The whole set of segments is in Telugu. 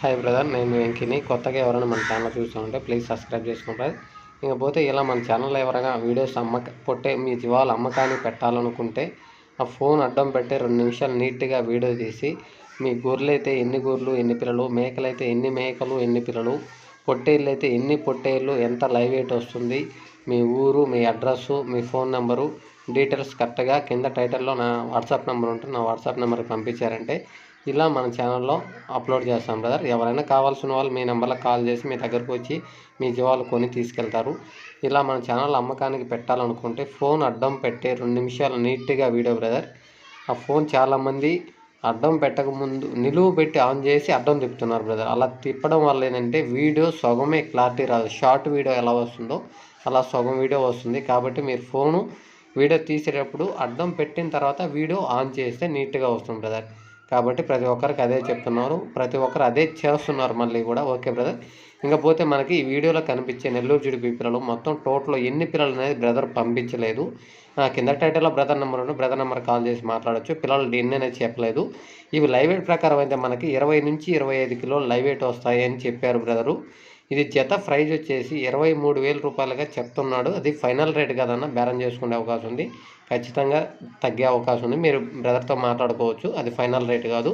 హాయ్ బ్రదర్ నేను వెంకిని. కొత్తగా ఎవరైనా మన ఛానల్ చూస్తుంటే ప్లీజ్ సబ్స్క్రైబ్ చేసుకుంటారు ఇకపోతే ఇలా మన ఛానల్లో ఎవరైనా వీడియోస్ అమ్మక పొట్టే మీ జీవాలు అమ్మకానికి పెట్టాలనుకుంటే ఆ ఫోన్ అడ్డం పెట్టి రెండు నిమిషాలు నీట్గా వీడియో తీసి మీ గొర్రెలు అయితే ఎన్ని గొర్రెలు ఎన్ని పిల్లలు మేకలు అయితే ఎన్ని మేకలు ఎన్ని పిల్లలు పొట్టేళ్ళు అయితే ఎన్ని పొట్టేళ్ళు ఎంత లైవ్ వెయిట్ వస్తుంది మీ ఊరు మీ అడ్రస్సు మీ ఫోన్ నెంబరు డీటెయిల్స్ కరెక్ట్గా కింద టైటిల్లో నా వాట్సాప్ నెంబర్ ఉంటుంది నా వాట్సాప్ నెంబర్కి పంపించారంటే ఇలా మన ఛానల్లో అప్లోడ్ చేస్తాం బ్రదర్ ఎవరైనా కావాల్సిన వాళ్ళు మీ నెంబర్లకు కాల్ చేసి మీ దగ్గరకు వచ్చి మీ జీవాలు కొని తీసుకెళ్తారు. ఇలా మన ఛానల్ అమ్మకానికి పెట్టాలనుకుంటే ఫోన్ అడ్డం పెట్టే రెండు నిమిషాలు నీట్గా వీడియో బ్రదర్ ఆ ఫోన్ చాలామంది అడ్డం పెట్టకముందు నిలువు పెట్టి ఆన్ చేసి అడ్డం తిప్పుతున్నారు బ్రదర్ అలా తిప్పడం వల్ల ఏంటంటే వీడియో సగమే క్లారిటీ రాదు. షార్ట్ వీడియో ఎలా వస్తుందో అలా సగం వీడియో వస్తుంది. కాబట్టి మీరు ఫోను వీడియో తీసేటప్పుడు అడ్డం పెట్టిన తర్వాత వీడియో ఆన్ చేస్తే నీట్గా వస్తుంది బ్రదర్ కాబట్టి ప్రతి ఒక్కరికి అదే చెప్తున్నారు ప్రతి ఒక్కరు అదే చేస్తున్నారు మళ్ళీ కూడా. Okay brother. ఇంకా పోతే మనకి ఈ వీడియోలో కనిపించే నెల్లూరు జుడిపి పిల్లలు మొత్తం టోటల్ ఎన్ని పిల్లలు అనేది బ్రదర్ పంపించలేదు. కింద టైటిల్లో బ్రదర్ నెంబర్ ఉంది బ్రదర్ నెంబర్ కాల్ చేసి మాట్లాడొచ్చు. పిల్లలు ఎన్ని అనేది చెప్పలేదు. ఇవి లైవ్ వెయిట్ ప్రకారం అయితే మనకి ఇరవై నుంచి ఇరవై ఐదు కిలోలు లైవ్ వెయిట్ వస్తాయి అని చెప్పారు బ్రదరు. ఇది జత ప్రైజ్ వచ్చేసి ఇరవై మూడు వేల రూపాయలుగా చెప్తున్నాడు. అది ఫైనల్ రేట్ కదన్న బేరం చేసుకునే అవకాశం ఉంది. ఖచ్చితంగా తగ్గే అవకాశం ఉంది. మీరు బ్రదర్తో మాట్లాడుకోవచ్చు. అది ఫైనల్ రేట్ కాదు.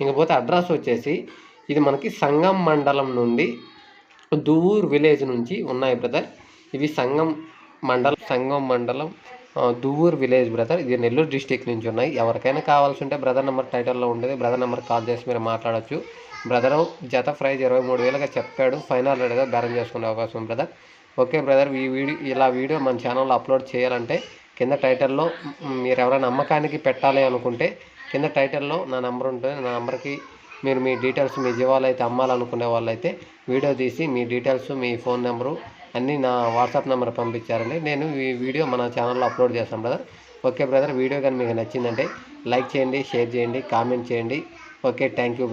ఇంకపోతే అడ్రస్ వచ్చేసి ఇది మనకి సంగం మండలం నుండి దూర్ విలేజ్ నుంచి ఉన్నాయి బ్రదర్. ఇవి సంగం మండలం సంగం మండలం దువ్వూరు విలేజ్ బ్రదర్. ఇది నెల్లూరు డిస్టిక్ నుంచి ఉన్నాయి. ఎవరికైనా కావాల్సి ఉంటే బ్రదర్ నెంబర్ టైటిల్లో ఉండేది. బ్రదర్ నెంబర్ కాల్ చేసి మీరు మాట్లాడచ్చు. బ్రదర్ జత ప్రైజ్ ఇరవై మూడు వేలుగా చెప్పాడు. ఫైనల్ రేట్గా బేరం చేసుకునే అవకాశం ఉంది బ్రదర్. Okay brother. ఈ వీడియో ఇలా వీడియో మన ఛానల్లో అప్లోడ్ చేయాలంటే కింద టైటిల్లో మీరు ఎవరైనా అమ్మకానికి పెట్టాలి అనుకుంటే కింద టైటిల్లో నా నెంబర్ ఉంటుంది. నా నెంబర్కి మీరు మీ డీటెయిల్స్ మీ జీవాలు అయితే అమ్మాలనుకునే వాళ్ళైతే వీడియో తీసి మీ డీటెయిల్స్ మీ ఫోన్ నెంబరు అన్నీ నా వాట్సాప్ నెంబర్ పంపించారండి. నేను ఈ వీడియో మన ఛానల్లో అప్లోడ్ చేస్తాను బ్రదర్. Okay brother. వీడియో కానీ మీకు నచ్చిందంటే లైక్ చేయండి షేర్ చేయండి కామెంట్ చేయండి. Okay thank you brother.